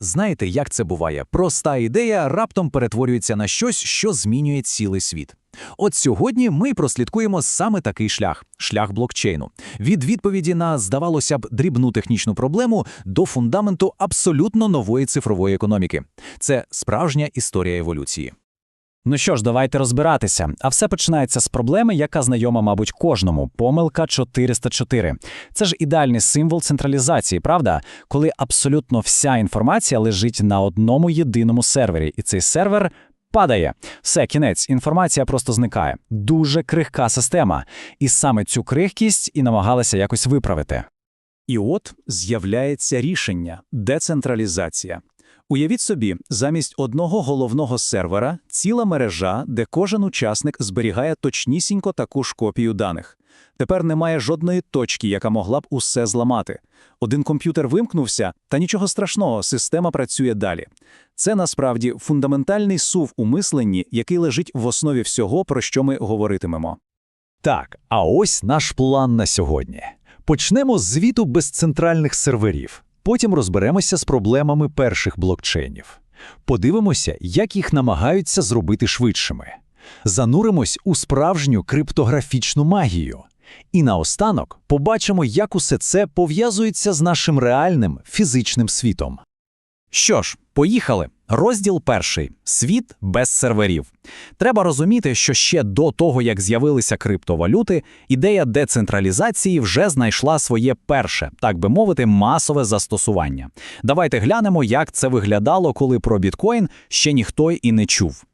Знаєте, як це буває? Проста ідея раптом перетворюється на щось, що змінює цілий світ. От сьогодні ми прослідкуємо саме такий шлях шлях блокчейну. Від відповіді на, здавалося б, дрібну технічну проблему до фундаменту абсолютно нової цифрової економіки. Це справжня історія еволюції. Ну що ж, давайте розбиратися. А все починається з проблеми, яка знайома, мабуть, кожному. Помилка 404. Це ж ідеальний символ централізації, правда? Коли абсолютно вся інформація лежить на одному єдиному сервері, і цей сервер падає. Все, кінець, інформація просто зникає. Дуже крихка система. І саме цю крихкість і намагалися якось виправити. І от з'являється рішення – децентралізація. Уявіть собі, замість одного головного сервера – ціла мережа, де кожен учасник зберігає точнісінько таку ж копію даних. Тепер немає жодної точки, яка могла б усе зламати. Один комп'ютер вимкнувся, та нічого страшного, система працює далі. Це насправді фундаментальний сув у мисленні, який лежить в основі всього, про що ми говоритимемо. Так, а ось наш план на сьогодні. Почнемо з звіту без центральних серверів. Потім розберемося з проблемами перших блокчейнів. Подивимося, як їх намагаються зробити швидшими. Зануримось у справжню криптографічну магію. І наостанок побачимо, як усе це пов'язується з нашим реальним фізичним світом. Що ж, поїхали. Розділ перший світ без серверів. Треба розуміти, що ще до того, як з'явилися криптовалюти, ідея децентралізації вже знайшла своє перше, так би мовити, масове застосування. Давайте глянемо, як це виглядало, коли про біткоін ще ніхто і не чув.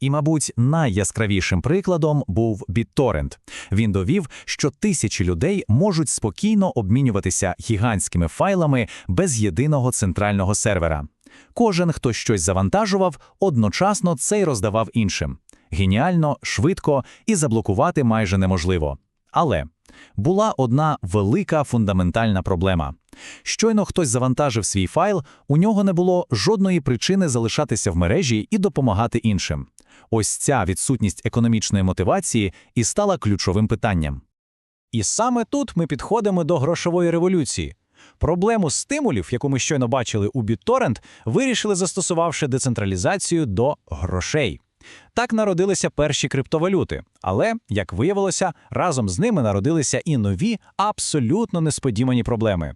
І, мабуть, найяскравішим прикладом був BitTorrent. Він довів, що тисячі людей можуть спокійно обмінюватися гігантськими файлами без єдиного центрального сервера. Кожен, хто щось завантажував, одночасно це й роздавав іншим. Геніально, швидко і заблокувати майже неможливо. Але була одна велика фундаментальна проблема. Щойно хтось завантажив свій файл, у нього не було жодної причини залишатися в мережі і допомагати іншим. Ось ця відсутність економічної мотивації і стала ключовим питанням. І саме тут ми підходимо до грошової революції. Проблему стимулів, яку ми щойно бачили у BitTorrent, вирішили, застосувавши децентралізацію до грошей. Так народилися перші криптовалюти, але, як виявилося, разом з ними народилися і нові, абсолютно несподівані проблеми.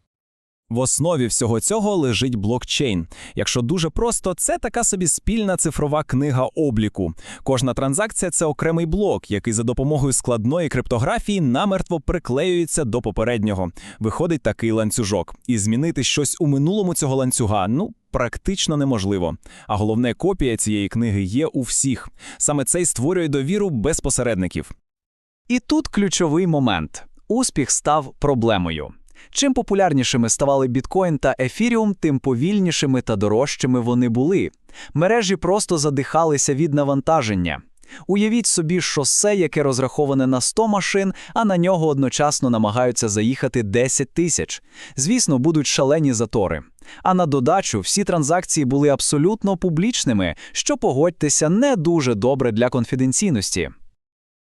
В основі всього цього лежить блокчейн. Якщо дуже просто, це така собі спільна цифрова книга обліку. Кожна транзакція це окремий блок, який за допомогою складної криптографії намертво приклеюється до попереднього. Виходить такий ланцюжок. І змінити щось у минулому цього ланцюга ну практично неможливо. А головне, копія цієї книги є у всіх. Саме це й створює довіру без посередників. І тут ключовий момент: успіх став проблемою. Чим популярнішими ставали біткоін та ефіріум, тим повільнішими та дорожчими вони були. Мережі просто задихалися від навантаження. Уявіть собі шосе, яке розраховане на 100 машин, а на нього одночасно намагаються заїхати 10 тисяч. Звісно, будуть шалені затори. А на додачу всі транзакції були абсолютно публічними, що погодьтеся не дуже добре для конфіденційності.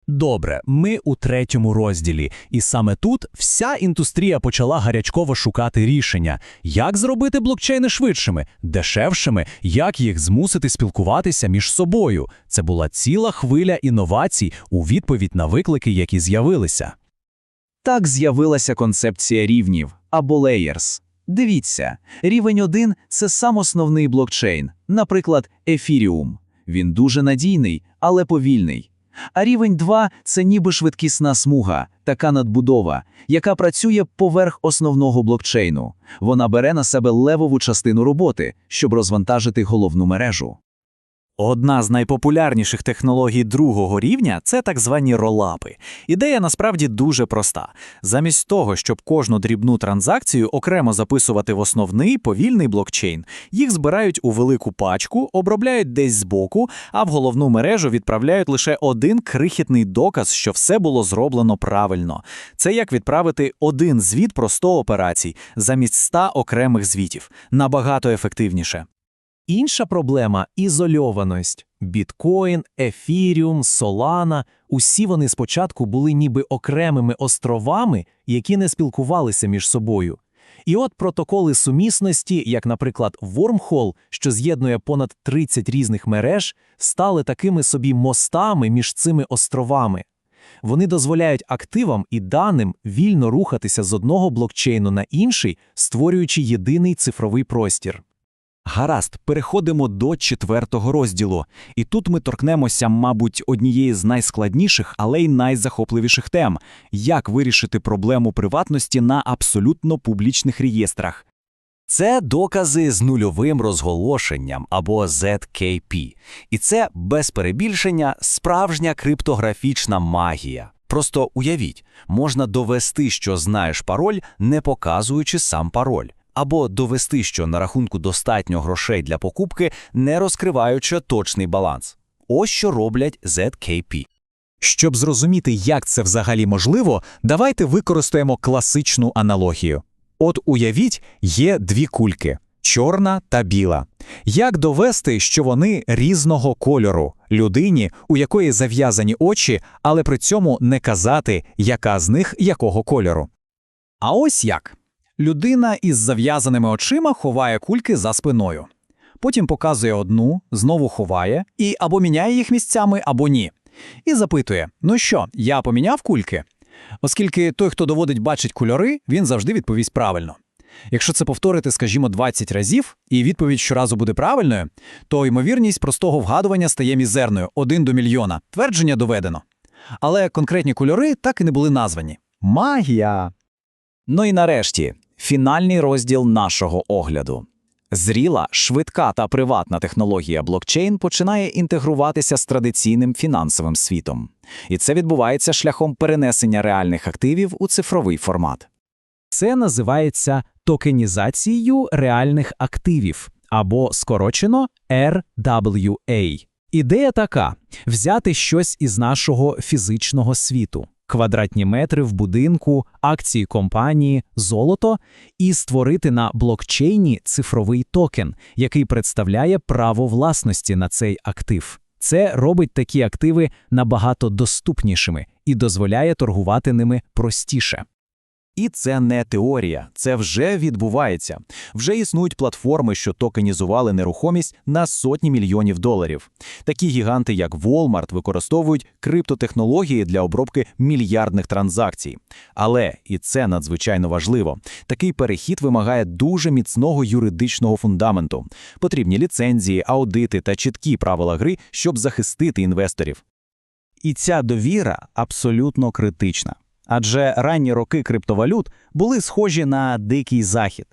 Добре, ми у третьому розділі, і саме тут вся індустрія почала гарячково шукати рішення, як зробити блокчейни швидшими, дешевшими, як їх змусити спілкуватися між собою. Це була ціла хвиля інновацій у відповідь на виклики, які з'явилися. Так з'явилася концепція рівнів або layers. Дивіться, рівень 1 – це сам основний блокчейн, наприклад, Ефіріум. Він дуже надійний, але повільний. А рівень 2 – це ніби швидкісна смуга, така надбудова, яка працює поверх основного блокчейну. Вона бере на себе левову частину роботи, щоб розвантажити головну мережу. Одна з найпопулярніших технологій другого рівня це так звані ролапи. Ідея насправді дуже проста. Замість того, щоб кожну дрібну транзакцію окремо записувати в основний повільний блокчейн, їх збирають у велику пачку, обробляють десь збоку, а в головну мережу відправляють лише один крихітний доказ, що все було зроблено правильно. Це як відправити один звіт про 100 операцій замість 100 окремих звітів. Набагато ефективніше. Інша проблема ізольованість. Біткоін, Ефіріум, Солана – усі вони спочатку були ніби окремими островами, які не спілкувалися між собою. І от протоколи сумісності, як, наприклад, Wormhole, що з'єднує понад 30 різних мереж, стали такими собі мостами між цими островами. Вони дозволяють активам і даним вільно рухатися з одного блокчейну на інший, створюючи єдиний цифровий простір. Гаразд, переходимо до четвертого розділу. І тут ми торкнемося, мабуть, однієї з найскладніших, але й найзахопливіших тем як вирішити проблему приватності на абсолютно публічних реєстрах. Це докази з нульовим розголошенням або ZKP. І це без перебільшення справжня криптографічна магія. Просто уявіть, можна довести, що знаєш пароль, не показуючи сам пароль. Або довести, що на рахунку достатньо грошей для покупки, не розкриваючи точний баланс. Ось що роблять ZKP. Щоб зрозуміти, як це взагалі можливо, давайте використаємо класичну аналогію. От уявіть, є дві кульки чорна та біла. Як довести, що вони різного кольору людині, у якої зав'язані очі, але при цьому не казати, яка з них якого кольору? А ось як. Людина із зав'язаними очима ховає кульки за спиною. Потім показує одну, знову ховає і або міняє їх місцями, або ні. І запитує: Ну що, я поміняв кульки? Оскільки той, хто доводить бачить кольори, він завжди відповість правильно. Якщо це повторити, скажімо, 20 разів, і відповідь щоразу буде правильною, то ймовірність простого вгадування стає мізерною 1 до мільйона. Твердження доведено. Але конкретні кольори так і не були названі. Магія! Ну і нарешті, фінальний розділ нашого огляду. Зріла, швидка та приватна технологія блокчейн починає інтегруватися з традиційним фінансовим світом. І це відбувається шляхом перенесення реальних активів у цифровий формат. Це називається токенізацією реальних активів або скорочено RWA. Ідея така: взяти щось із нашого фізичного світу, квадратні метри в будинку, акції компанії, золото, і створити на блокчейні цифровий токен, який представляє право власності на цей актив. Це робить такі активи набагато доступнішими і дозволяє торгувати ними простіше. І це не теорія, це вже відбувається. Вже існують платформи, що токенізували нерухомість на сотні мільйонів доларів. Такі гіганти, як Walmart, використовують криптотехнології для обробки мільярдних транзакцій. Але, і це надзвичайно важливо, такий перехід вимагає дуже міцного юридичного фундаменту. Потрібні ліцензії, аудити та чіткі правила гри, щоб захистити інвесторів. І ця довіра абсолютно критична. Адже ранні роки криптовалют були схожі на дикий захід.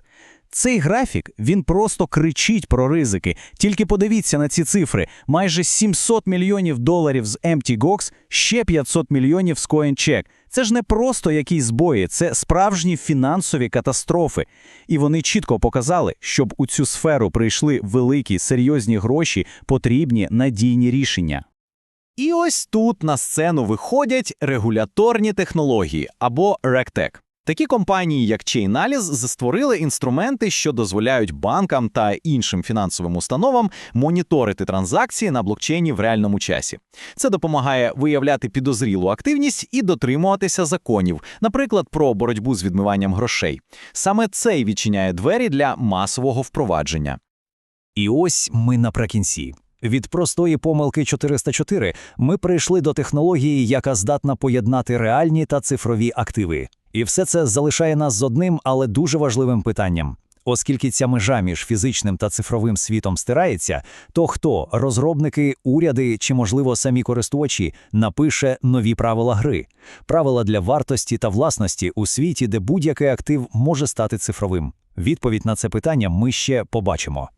Цей графік він просто кричить про ризики. Тільки подивіться на ці цифри: майже 700 мільйонів доларів з MTGOX, ще 500 мільйонів з CoinCheck. Це ж не просто якісь збої, це справжні фінансові катастрофи. І вони чітко показали, щоб у цю сферу прийшли великі серйозні гроші, потрібні надійні рішення. І ось тут на сцену виходять регуляторні технології або RegTech. Такі компанії, як Chainalysis, створили інструменти, що дозволяють банкам та іншим фінансовим установам моніторити транзакції на блокчейні в реальному часі. Це допомагає виявляти підозрілу активність і дотримуватися законів, наприклад, про боротьбу з відмиванням грошей. Саме це й відчиняє двері для масового впровадження. І ось ми наприкінці. Від простої помилки 404 ми прийшли до технології, яка здатна поєднати реальні та цифрові активи. І все це залишає нас з одним, але дуже важливим питанням. Оскільки ця межа між фізичним та цифровим світом стирається, то хто розробники, уряди чи, можливо, самі користувачі напише нові правила гри, правила для вартості та власності у світі, де будь-який актив може стати цифровим. Відповідь на це питання ми ще побачимо.